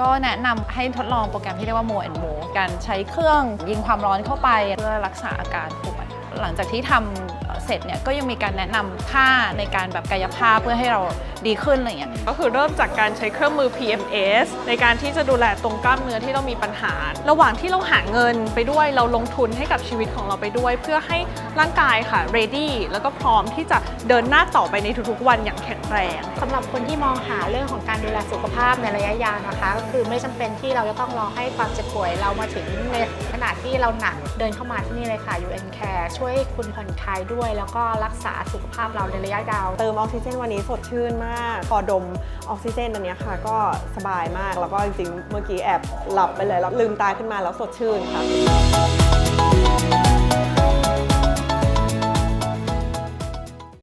ก็แนะนำให้ทดลองโปรแกรมที่เรียกว่า Mo and Mo การใช้เครื่องยิงความร้อนเข้าไปเพื่อรักษาอาการปวด หลังจากที่ทำเอ่อเสร็จเนี่ยก็ยังมีการแนะนำท่าในการแบบกายภาพเพื่อให้เราดีขึ้นอะไรอย่างเงี้ยก็คือเริ่มจากการใช้เครื่องมือ PMS ในการที่จะดูแลตรงกล้ามเนื้อที่เรามีปัญหา ระหว่างที่เราหาเงินไปด้วยเราลงทุนให้กับชีวิตของเราไปด้วย เพื่อให้ร่างกายค่ะ ready แล้วก็พร้อมที่จะเดินหน้าต่อไปในทุกๆวันอย่างแข็งแรงสำหรับคนที่มองหาเรื่องของการดูแลสุขภาพในระยะยาวนะคะ ก็คือไม่จำเป็นที่เราจะต้องรอให้ความเจ็บป่วยเรามาถึงในขณะที่เราหนักเดินเข้ามาที่นี่เลยค่ะ UN Care ช่วยคุณผ่อนคลายด้วย แล้วก็รักษาสุขภาพเราในระยะยาว เติมออกซิเจนวันนี้สดชื่นมากพอดมออกซิเจนอันนี้ค่ะ ก็สบายมากแล้วก็จริงๆ เมื่อกี้แอบหลับไปเลยแล้วลืมตาขึ้นมาแล้วสดชื่นค่ะ